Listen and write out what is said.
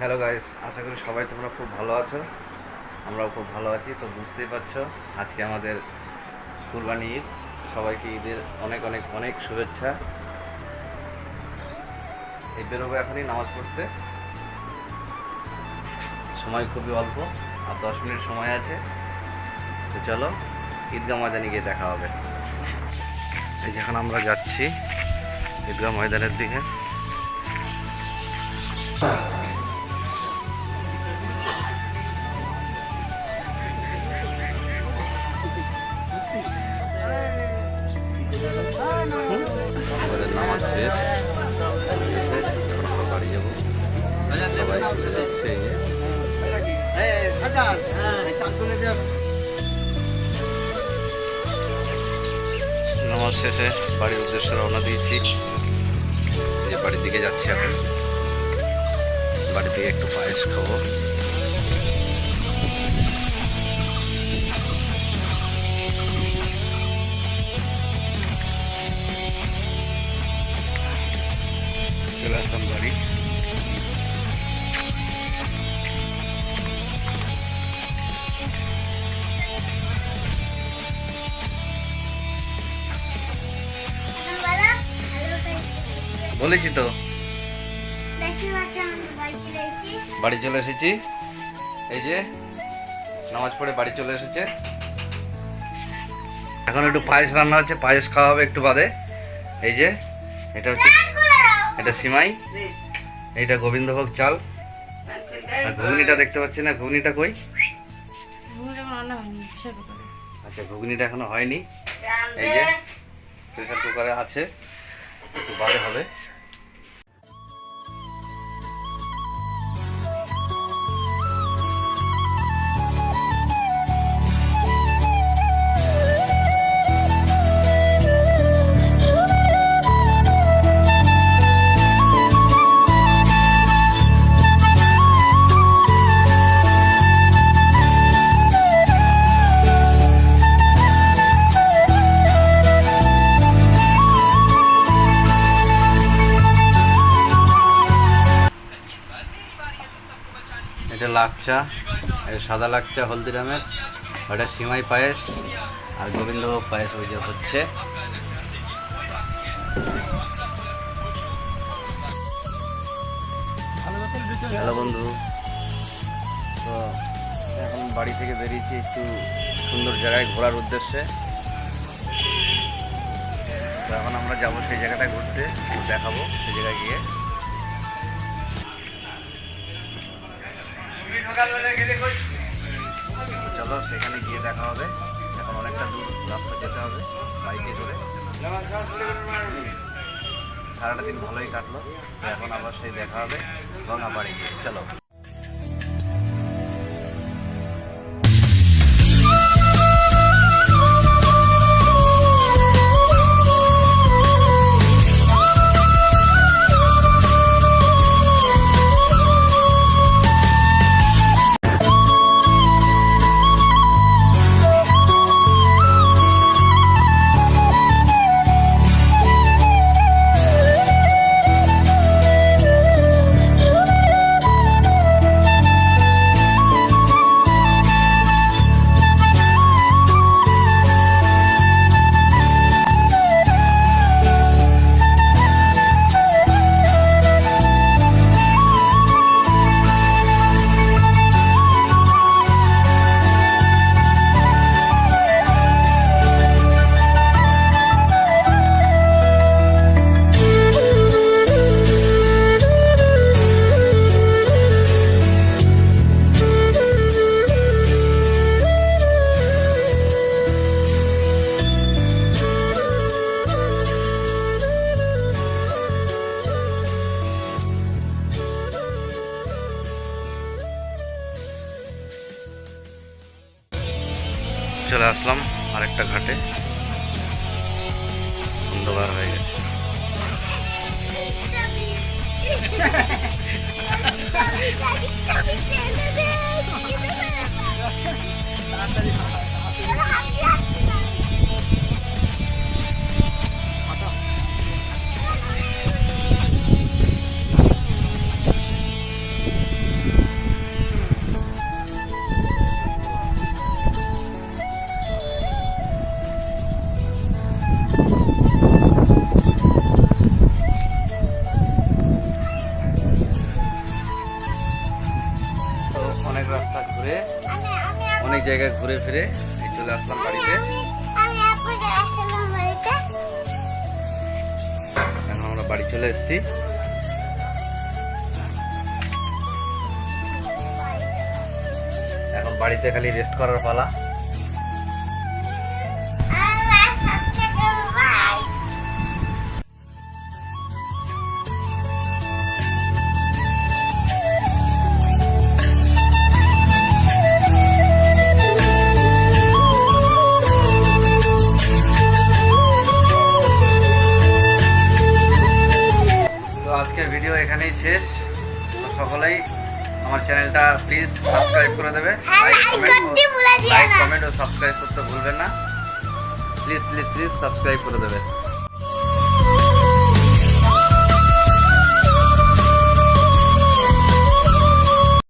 Hello guys আশা করি সবাই তোমরা খুব ভালো আছো। আমরাও খুব ভালো আছি, তো বুঝতেই পারছ, আজকে আমাদের কুরবানি ঈদ। সবাইকে ঈদের অনেক অনেক অনেক শুভেচ্ছা। এই বেরোবো এখনই নামাজ পড়তে। সময় খুবই অল্প, আর দশ মিনিট সময় আছে। তো চলো, ঈদগাহ ময়দানে গিয়ে দেখা হবে। এই যেখানে আমরা যাচ্ছি ঈদগাহ ময়দানের দিকে। শেষ বাড়ি যাব সবাই এই নামাজ শেষে বাড়ির উদ্দেশ্যে রওনা দিয়েছি। যে বাড়ির দিকে যাচ্ছি এখন বাড়ি থেকে একটু পায়েস খাব। চলে আসলাম বাড়ি। বলেছি তো। বাড়ি চলে এসেছি। এই যে নামাজ পড়ে বাড়ি চলে এসেছে। এখন একটু পায়েস রান্না হচ্ছে পায়েস খাওয়া হবে একটু বাদে। এই যে এটা হচ্ছে এটা সিমাই এটা গোবিন্দভোগ চাল। আর ঘুগনিটা দেখতে পাচ্ছি না, ঘুগনিটা কই? আচ্ছা ঘুগনিটা এখনও হয়নি। এই যে প্রেসার কুকারে আছে, একটু বাদে হবে। লাচ্চা সাদা লাচ্চা হলদিরামের, ওটা সিমাই পায়েস আর গোবিন্দভোগ পায়েস ওই যে হচ্ছে। হ্যালো বন্ধু। তো এখন বাড়ি থেকে বেরিয়েছি একটু সুন্দর জায়গায় ঘোরার উদ্দেশ্যে। তো এখন আমরা যাব সেই জায়গাটায় ঘুরতে, দেখাবো সেই জায়গায় গিয়ে। চলো সেখানে গিয়ে দেখা হবে। এখন অনেকটা দূর রাস্তা যেতে হবে বাইকে করে। সারাটা দিন ভালোই কাটলো। এখন আবার সেই দেখা হবে গঙ্গা বাড়ি গিয়ে। চলো। চলে আসলাম আরেকটা ঘাটে। অন্ধকার হয়ে গেছে। তাড়াতাড়ি হয়ে অনেক জায়গায় ঘুরে ফিরে চলে আসলাম বাড়িতে। এখন আমরা বাড়ি চলে এসেছি। এখন বাড়িতে খালি রেস্ট করার পালা। শেষ। তো সকলেই আমার চ্যানেলটা প্লিজ সাবস্ক্রাইব করে দেবে। হ্যাঁ, লাইক না। কমেন্ট ও সাবস্ক্রাইব করতে ভুলবেন না। প্লিজ প্লিজ প্লিজ সাবস্ক্রাইব করে দেবে।